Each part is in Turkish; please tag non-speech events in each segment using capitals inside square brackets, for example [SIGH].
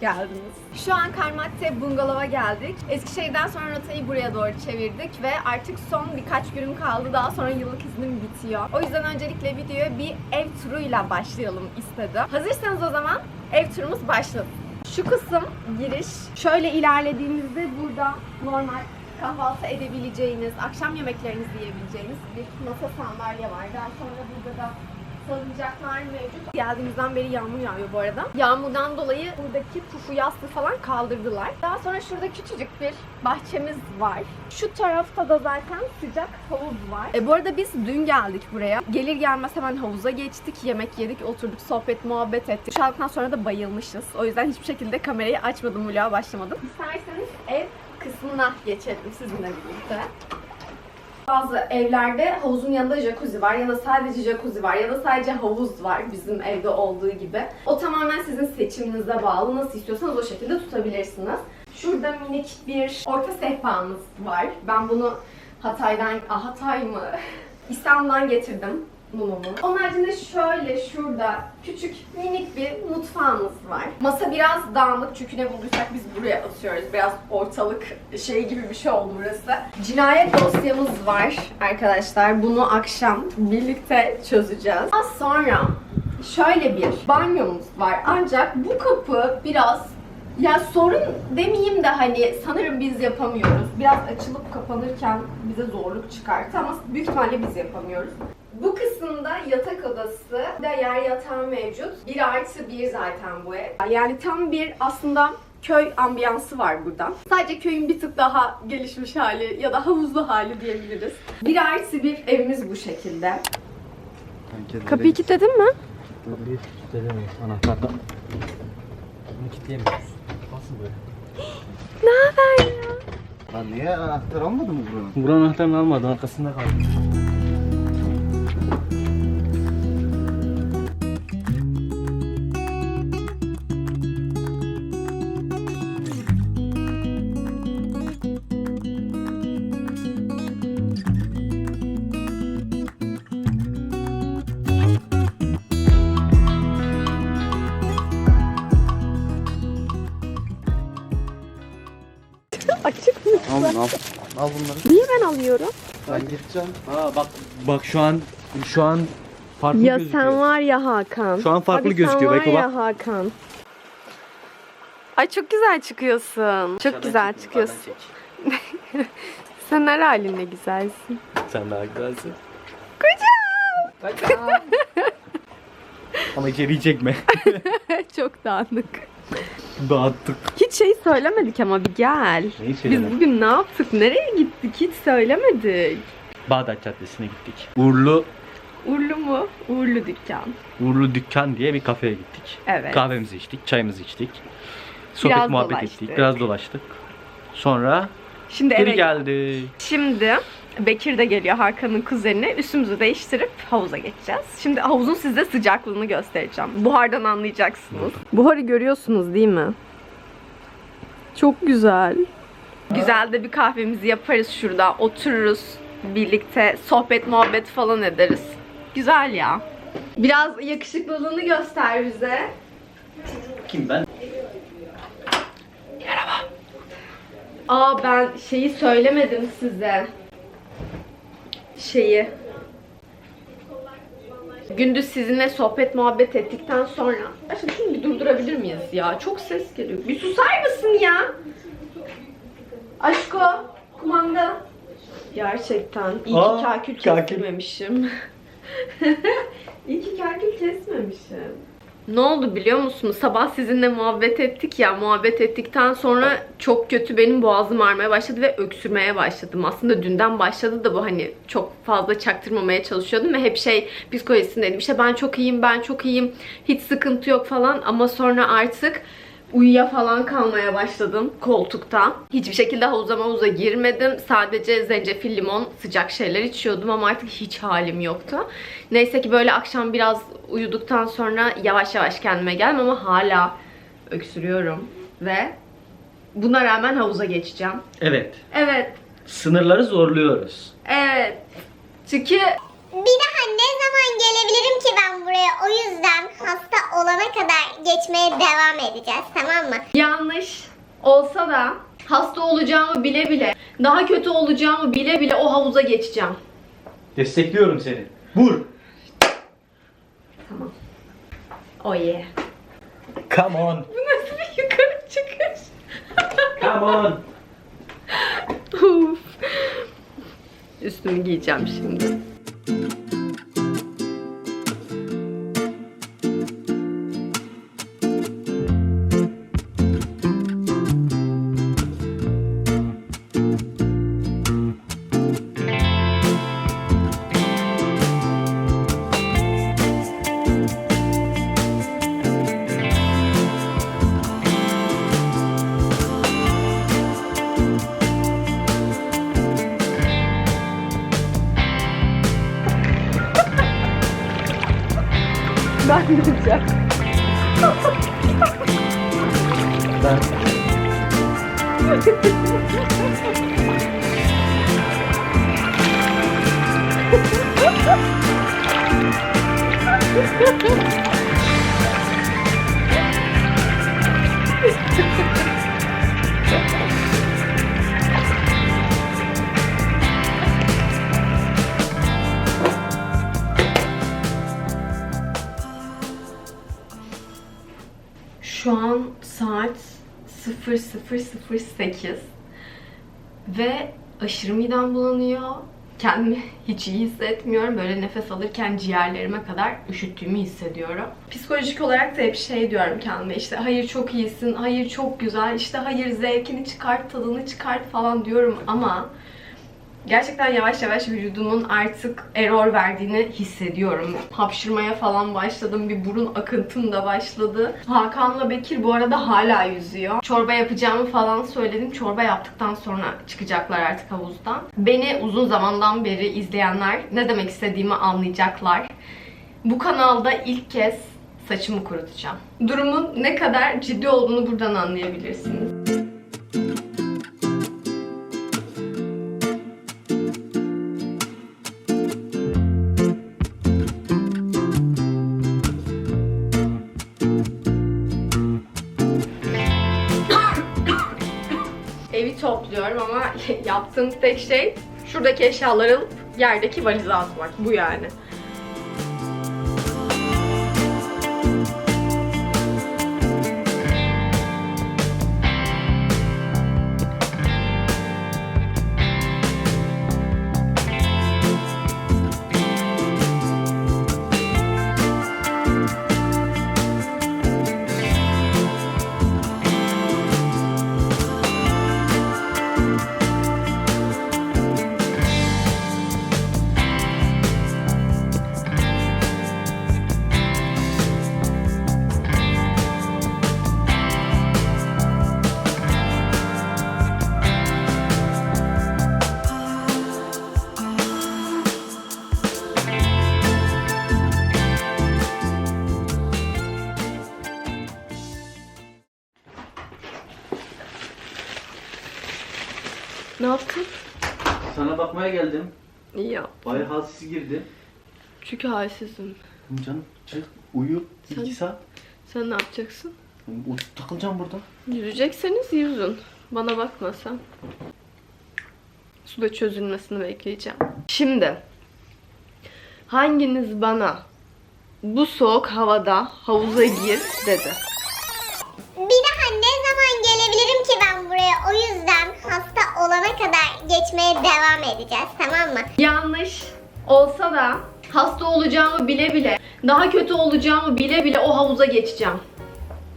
geldiniz. Şu an Karmatte Bungalov'a geldik. Eskişehir'den sonra rotayı buraya doğru çevirdik ve artık son birkaç günüm kaldı. Daha sonra yıllık iznim bitiyor. O yüzden öncelikle videoya bir ev turuyla başlayalım istedim. Hazırsanız o zaman ev turumuz başlasın. Şu kısım giriş. Şöyle ilerlediğimizde burada normal kahvaltı edebileceğiniz, akşam yemeklerinizi yiyebileceğiniz bir masa sandalye var. Daha sonra burada da salıncaklar mevcut. Geldiğimizden beri yağmur yağıyor bu arada. Yağmurdan dolayı buradaki pufu yastığı falan kaldırdılar. Daha sonra şurada küçücük bir bahçemiz var. Şu tarafta da zaten sıcak havuz var. E bu arada biz dün geldik buraya. Gelir gelmez hemen havuza geçtik, yemek yedik, oturduk, sohbet, muhabbet ettik. Duşaldıktan sonra da bayılmışız. O yüzden hiçbir şekilde kamerayı açmadım, vloga başlamadım. İsterseniz ev kısmına geçelim sizinle birlikte. Bazı evlerde havuzun yanında jacuzzi var ya da sadece jacuzzi var ya da sadece havuz var bizim evde olduğu gibi. O tamamen sizin seçiminize bağlı. Nasıl istiyorsanız o şekilde tutabilirsiniz. Şurada minik bir orta sehpamız var. Ben bunu Hatay'dan, ah Hatay mı? [LAUGHS] İstanbul'dan getirdim mumumu. Onun haricinde şöyle şurada küçük minik bir mutfağımız var. Masa biraz dağınık çünkü ne bulduysak biz buraya atıyoruz. Biraz ortalık şey gibi bir şey oldu burası. Cinayet dosyamız var arkadaşlar. Bunu akşam birlikte çözeceğiz. Az sonra şöyle bir banyomuz var. Ancak bu kapı biraz ya sorun demeyeyim de hani sanırım biz yapamıyoruz. Biraz açılıp kapanırken bize zorluk çıkarttı ama büyük ihtimalle biz yapamıyoruz. Bu kısımda yatak odası da yer yatağı mevcut. 1 artı 1 zaten bu ev. Yani tam bir aslında köy ambiyansı var burada. Sadece köyün bir tık daha gelişmiş hali ya da havuzlu hali diyebiliriz. 1 artı 1 evimiz bu şekilde. Kapıyı kilitledin mi? Kapıyı kilitleyemeyiz anahtarda. Bunu kilitleyemiyoruz. Nasıl böyle? Ne haber ya? Lan niye anahtar almadı mı buranın? Buranın anahtarını almadı arkasında kaldı. Al. Bunları. Niye ben alıyorum? Ben gireceğim. Aa bak bak şu an şu an farklı Ya gözüküyor. sen var ya Hakan. Şu an farklı Abi gözüküyor, Sen Beko var bak. ya Hakan. Ay çok güzel çıkıyorsun. Çok güzel çıkıyorsun. [LAUGHS] Sen her halinle güzelsin. Sen daha güzelsin. Kocam. [LAUGHS] Ama içeriği çekme. [LAUGHS] çok dağınık. [LAUGHS] Dağıttık. Hiç şey söylemedik ama bir gel. Neyi Biz bugün ne yaptık? Nereye gittik? Hiç söylemedik. Bağdat Caddesi'ne gittik. Uğurlu Uğurlu mu? Uğurlu dükkan. Uğurlu Dükkan diye bir kafeye gittik. Evet. Kahvemizi içtik, çayımızı içtik. Sohbet Biraz muhabbet dolaştık. ettik, biraz dolaştık. Sonra Şimdi geri eve geldi. Şimdi Bekir de geliyor Hakan'ın kuzeni. Üstümüzü değiştirip havuza geçeceğiz. Şimdi havuzun size sıcaklığını göstereceğim. Buhardan anlayacaksınız. Buharı görüyorsunuz değil mi? Çok güzel. Güzel de bir kahvemizi yaparız şurada. Otururuz birlikte sohbet muhabbet falan ederiz. Güzel ya. Biraz yakışıklılığını göster bize. Kim ben? Aa ben şeyi söylemedim size. Şeyi. Gündüz sizinle sohbet muhabbet ettikten sonra. Aşkım şunu bir durdurabilir miyiz ya? Çok ses geliyor. Bir susar mısın ya? Aşko, kumanda. Gerçekten. İyi Aa, ki kakül kakül. kesmemişim. [LAUGHS] İyi ki kakül kesmemişim. Ne oldu biliyor musunuz? Sabah sizinle muhabbet ettik ya. Muhabbet ettikten sonra çok kötü benim boğazım ağrımaya başladı ve öksürmeye başladım. Aslında dünden başladı da bu hani çok fazla çaktırmamaya çalışıyordum ve hep şey psikolojisindeydim. İşte ben çok iyiyim, ben çok iyiyim. Hiç sıkıntı yok falan ama sonra artık uyuya falan kalmaya başladım koltukta. Hiçbir şekilde havuza mavuza girmedim. Sadece zencefil, limon, sıcak şeyler içiyordum ama artık hiç halim yoktu. Neyse ki böyle akşam biraz uyuduktan sonra yavaş yavaş kendime geldim ama hala öksürüyorum. Ve buna rağmen havuza geçeceğim. Evet. Evet, Sınırları zorluyoruz. evet. Çünkü Bir daha ne zaman gelebilirim ki ben buraya? O yüzden hasta olana kadar geçmeye devam edeceğiz tamam mı? Yanlış olsa da hasta olacağımı bile bile, daha kötü olacağımı bile bile o havuza geçeceğim. Destekliyorum seni. Vur. Tamam. Oh yeah. Come on. Bu nasıl bir yukarı çıkış? Come on. [LAUGHS] Uf. Üstümü giyeceğim şimdi. Ben gideceğim. Şu an saat 00.08 ve aşırı midem bulanıyor. Kendimi [LAUGHS] hiç iyi hissetmiyorum. Böyle nefes alırken ciğerlerime kadar üşüttüğümü hissediyorum. Psikolojik olarak da hep şey diyorum kendime işte hayır çok iyisin, hayır çok güzel, işte hayır zevkini çıkart, tadını çıkart falan diyorum ama gerçekten yavaş yavaş vücudumun artık error verdiğini hissediyorum. Hapşırmaya falan başladım. Bir burun akıntım da başladı. Hakan'la Bekir bu arada hala yüzüyor. Çorba yapacağımı falan söyledim. Çorba yaptıktan sonra çıkacaklar artık havuzdan. Beni uzun zamandan beri izleyenler ne demek istediğimi anlayacaklar. Bu kanalda ilk kez saçımı kurutacağım. Durumun ne kadar ciddi olduğunu buradan anlayabilirsiniz. Yaptığım tek şey şuradaki eşyaları alıp yerdeki valize atmak. Bu yani. Yaptın? sana bakmaya geldim. İyi ya. Bayağı halsiz girdi. Çünkü halsizim. Canım çık uyu Sen- iki saat. Sen ne yapacaksın? U- Takılacağım burada. Yüzecekseniz yüzün. Bana bakma sen. Suda çözülmesini bekleyeceğim. Şimdi hanginiz bana bu soğuk havada havuza gir dedi. Devam edeceğiz tamam mı? Yanlış olsa da hasta olacağımı bile bile, daha kötü olacağımı bile bile o havuza geçeceğim.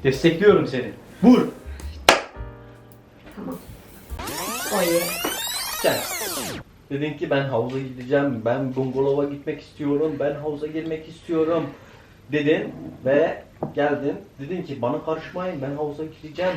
Destekliyorum seni. Vur. Tamam. Oye. Sen. Dedin ki ben havuza gideceğim, ben bungalova gitmek istiyorum, ben havuza girmek istiyorum dedin ve geldin. Dedin ki bana karışmayın ben havuza gireceğim.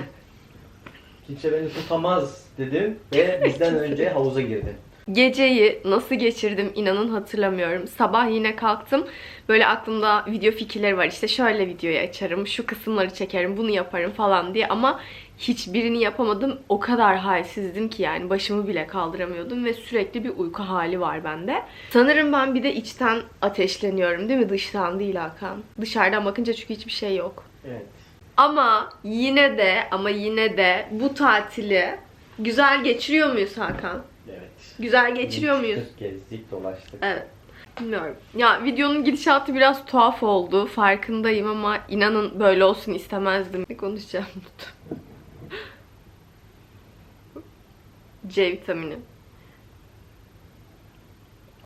Kimse beni tutamaz dedin ve bizden [LAUGHS] önce havuza girdin. Geceyi nasıl geçirdim inanın hatırlamıyorum. Sabah yine kalktım. Böyle aklımda video fikirleri var. İşte şöyle videoyu açarım, şu kısımları çekerim, bunu yaparım falan diye ama hiçbirini yapamadım. O kadar halsizdim ki yani başımı bile kaldıramıyordum ve sürekli bir uyku hali var bende. Sanırım ben bir de içten ateşleniyorum değil mi? Dıştan değil Hakan. Dışarıdan bakınca çünkü hiçbir şey yok. Evet. Ama yine de ama yine de bu tatili güzel geçiriyor muyuz Hakan? Evet. Güzel geçiriyor muyuz? Gezdik, dolaştık. Evet. Bilmiyorum. Ya videonun gidişatı biraz tuhaf oldu. Farkındayım ama inanın böyle olsun istemezdim. Ne konuşacağım. [LAUGHS] C vitamini.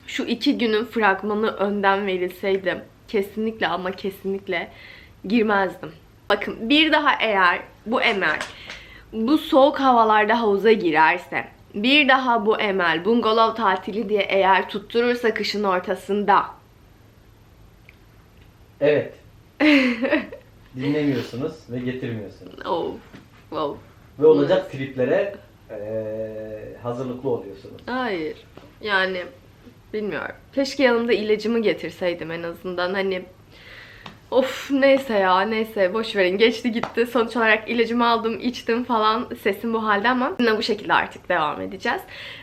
Şu iki günün fragmanı önden verilseydi kesinlikle ama kesinlikle girmezdim. Bakın bir daha eğer bu Emel bu soğuk havalarda havuza girerse bir daha bu Emel bungalov tatili diye eğer tutturursa kışın ortasında Evet. [LAUGHS] Dinlemiyorsunuz ve getirmiyorsunuz. of of Ve olacak triplere eee, hazırlıklı oluyorsunuz. Hayır. Yani bilmiyorum. Keşke yanımda ilacımı getirseydim en azından. Hani of neyse ya neyse boş verin geçti gitti. Sonuç olarak ilacımı aldım içtim falan sesim bu halde ama bu şekilde artık devam edeceğiz.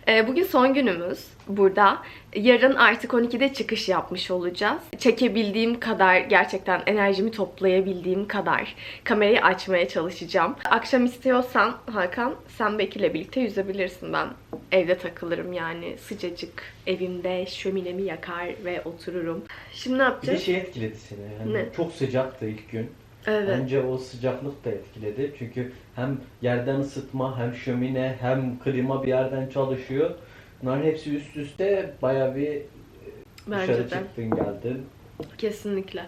Ee, bugün son günümüz burada. Yarın artık 12'de çıkış yapmış olacağız. Çekebildiğim kadar gerçekten enerjimi toplayabildiğim kadar kamerayı açmaya çalışacağım. Akşam istiyorsan Hakan sen Bekir'le birlikte yüzebilirsin ben. Evde takılırım yani sıcacık evimde şöminemi yakar ve otururum. Şimdi ne Bir de yapacağız? şey etkiledi seni. Yani Ne? Çok sıcaktı ilk gün. Evet. Bence o sıcaklık da etkiledi. Çünkü hem yerden ısıtma, hem şömine, hem klima bir yerden çalışıyor. Bunların hepsi üst üste baya bir Bence dışarı de. çıktın geldin. Kesinlikle.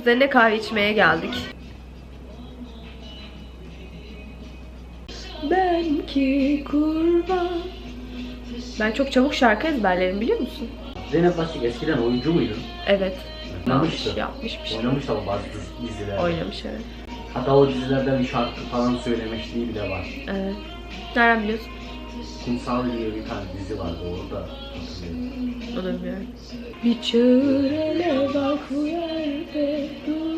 Kuzenine kahve içmeye geldik. Belki kurban. Ben çok çabuk şarkı ezberlerim biliyor musun? Zeynep Bastık eskiden oyuncu muydun? Evet. Oynamıştı. Yapmış, bir şey. Oynamış ama bazı dizi- dizilerde. Oynamış evet. Hatta o dizilerden bir şarkı falan söylemişliği bile var. Evet. Nereden biliyorsun? Kumsal diye bir tane dizi vardı orada. Bilmiyorum. Bir çığır ele bak bu yerde durma.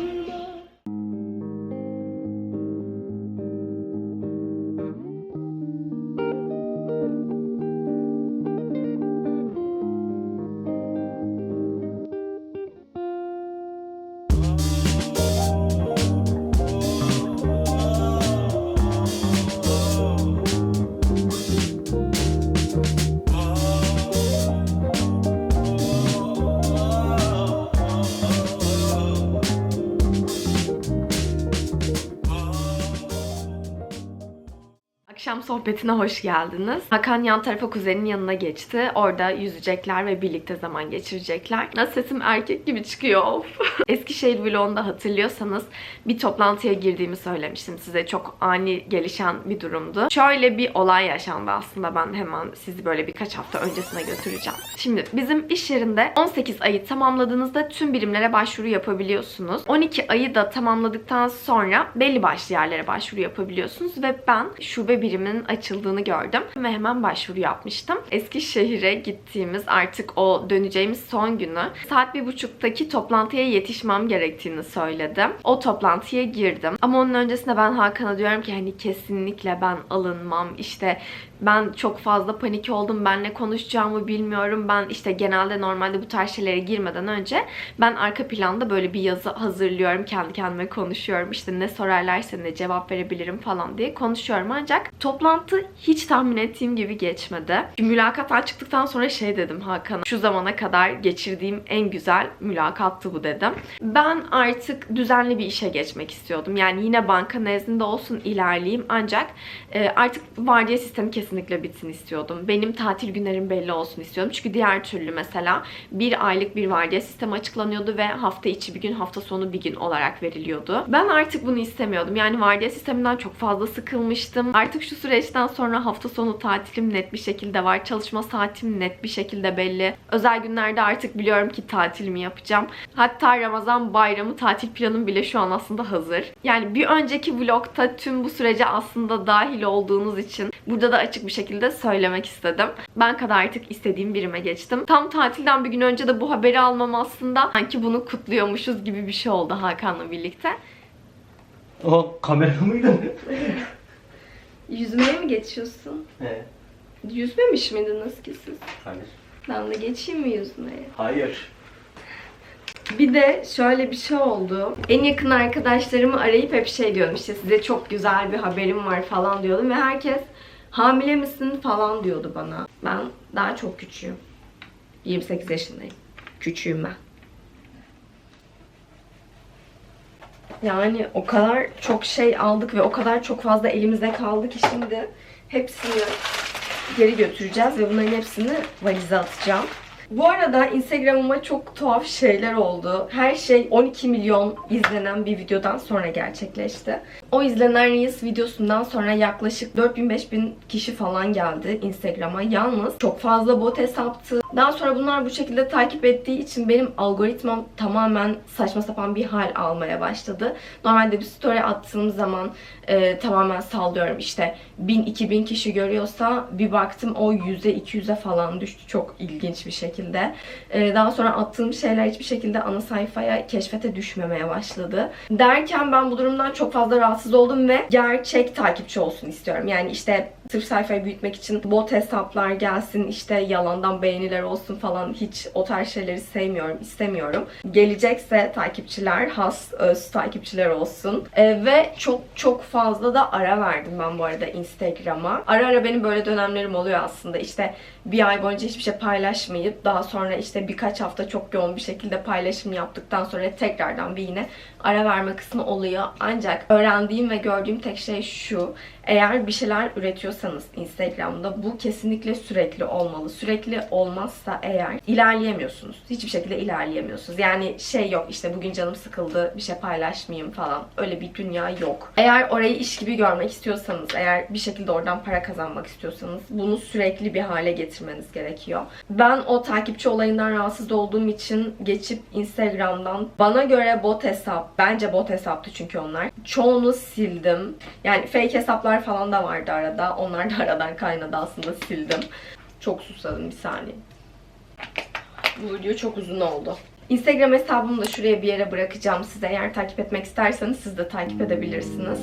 Sohbetine hoş geldiniz. Hakan yan tarafa kuzenin yanına geçti. Orada yüzecekler ve birlikte zaman geçirecekler. Nasıl sesim erkek gibi çıkıyor of. [LAUGHS] Eskişehir vlogunda hatırlıyorsanız bir toplantıya girdiğimi söylemiştim size. Çok ani gelişen bir durumdu. Şöyle bir olay yaşandı aslında. Ben hemen sizi böyle birkaç hafta öncesine götüreceğim. Şimdi bizim iş yerinde 18 ayı tamamladığınızda tüm birimlere başvuru yapabiliyorsunuz. 12 ayı da tamamladıktan sonra belli başlı yerlere başvuru yapabiliyorsunuz ve ben şube açıldığını gördüm ve hemen başvuru yapmıştım. Eskişehir'e gittiğimiz artık o döneceğimiz son günü saat bir buçuktaki toplantıya yetişmem gerektiğini söyledim. O toplantıya girdim. Ama onun öncesinde ben Hakan'a diyorum ki hani kesinlikle ben alınmam. İşte ben çok fazla panik oldum. Ben ne konuşacağımı bilmiyorum. Ben işte genelde normalde bu tarz şeylere girmeden önce ben arka planda böyle bir yazı hazırlıyorum. Kendi kendime konuşuyorum. İşte ne sorarlarsa ne cevap verebilirim falan diye konuşuyorum. Ancak toplantı hiç tahmin ettiğim gibi geçmedi. Mülakattan çıktıktan sonra şey dedim Hakan'a. Şu zamana kadar geçirdiğim en güzel mülakattı bu dedim. Ben artık düzenli bir işe geçmek istiyordum. Yani yine banka nezdinde olsun ilerleyeyim. Ancak e, artık vardiya sistemi kesinlikle kesinlikle bitsin istiyordum. Benim tatil günlerim belli olsun istiyordum. Çünkü diğer türlü mesela bir aylık bir vardiya sistemi açıklanıyordu ve hafta içi bir gün, hafta sonu bir gün olarak veriliyordu. Ben artık bunu istemiyordum. Yani vardiya sisteminden çok fazla sıkılmıştım. Artık şu süreçten sonra hafta sonu tatilim net bir şekilde var. Çalışma saatim net bir şekilde belli. Özel günlerde artık biliyorum ki tatilimi yapacağım. Hatta Ramazan bayramı tatil planım bile şu an aslında hazır. Yani bir önceki vlogta tüm bu sürece aslında dahil olduğunuz için burada da açık bir şekilde söylemek istedim. Ben kadar artık istediğim birime geçtim. Tam tatilden bir gün önce de bu haberi almam aslında sanki bunu kutluyormuşuz gibi bir şey oldu Hakan'la birlikte. O kamera mıydı? [LAUGHS] Yüzmeye mi geçiyorsun? He. Yüzmemiş miydiniz ki siz? Hayır. Ben de geçeyim mi yüzmeye? Hayır. Bir de şöyle bir şey oldu. En yakın arkadaşlarımı arayıp hep şey diyordum işte size çok güzel bir haberim var falan diyordum ve herkes hamile misin falan diyordu bana. Ben daha çok küçüğüm. 28 yaşındayım. Küçüğüm ben. Yani o kadar çok şey aldık ve o kadar çok fazla elimizde kaldı ki şimdi hepsini geri götüreceğiz ve bunların hepsini valize atacağım. Bu arada Instagram'ıma çok tuhaf şeyler oldu. Her şey 12 milyon izlenen bir videodan sonra gerçekleşti. O izlenen Reels videosundan sonra yaklaşık 4000-5000 kişi falan geldi Instagram'a. Yalnız çok fazla bot hesaptı. Daha sonra bunlar bu şekilde takip ettiği için benim algoritmam tamamen saçma sapan bir hal almaya başladı. Normalde bir story attığım zaman e, tamamen sallıyorum işte 1000-2000 kişi görüyorsa bir baktım o 100'e 200'e falan düştü çok ilginç bir şekilde. E, daha sonra attığım şeyler hiçbir şekilde ana sayfaya keşfete düşmemeye başladı. Derken ben bu durumdan çok fazla rahatsız oldum ve gerçek takipçi olsun istiyorum. Yani işte sırf sayfayı büyütmek için bot hesaplar gelsin işte yalandan beğeniler olsun falan hiç o tarz şeyleri sevmiyorum, istemiyorum. Gelecekse takipçiler, has öz takipçiler olsun. E, ve çok çok fazla da ara verdim ben bu arada Instagram'a. Ara ara benim böyle dönemlerim oluyor aslında. İşte bir ay boyunca hiçbir şey paylaşmayıp daha sonra işte birkaç hafta çok yoğun bir şekilde paylaşım yaptıktan sonra tekrardan bir yine ara verme kısmı oluyor. Ancak öğrendiğim ve gördüğüm tek şey şu. Eğer bir şeyler üretiyorsanız Instagram'da bu kesinlikle sürekli olmalı. Sürekli olmazsa eğer ilerleyemiyorsunuz. Hiçbir şekilde ilerleyemiyorsunuz. Yani şey yok işte bugün canım sıkıldı bir şey paylaşmayayım falan. Öyle bir dünya yok. Eğer orayı iş gibi görmek istiyorsanız, eğer bir şekilde oradan para kazanmak istiyorsanız bunu sürekli bir hale getirmeniz gerekiyor. Ben o takipçi olayından rahatsız olduğum için geçip Instagram'dan bana göre bot hesap, bence bot hesaptı çünkü onlar. Çoğunu sildim. Yani fake hesaplar falan da vardı arada. Onlar da aradan kaynadı aslında sildim. Çok susadım bir saniye. Bu video çok uzun oldu. Instagram hesabımı da şuraya bir yere bırakacağım size. Eğer takip etmek isterseniz siz de takip edebilirsiniz.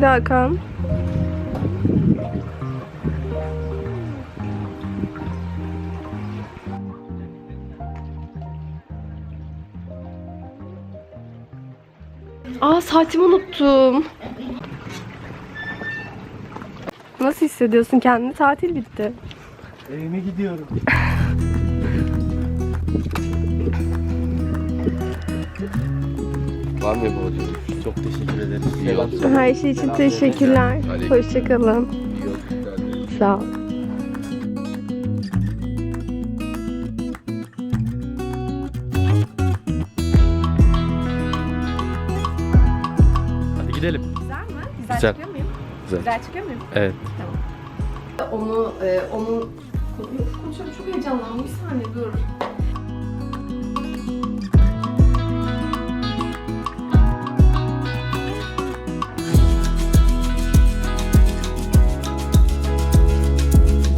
Hadi Hakan. Aa saatimi unuttum. Nasıl hissediyorsun kendini? Tatil bitti. Evime gidiyorum. [LAUGHS] Var mı yapacağım? Çok teşekkür ederim. İyi yolculuklar. Her şey için teşekkürler. Hoşçakalın. İyi yolculuklar. Sağ ol. gidelim. Güzel mi? Güzel, Güzel. çıkıyor muyum? Güzel. çıkıyor muyum? Evet. Onu, e, onu... Konuşuyorum çok heyecanlandım. Bir saniye dur.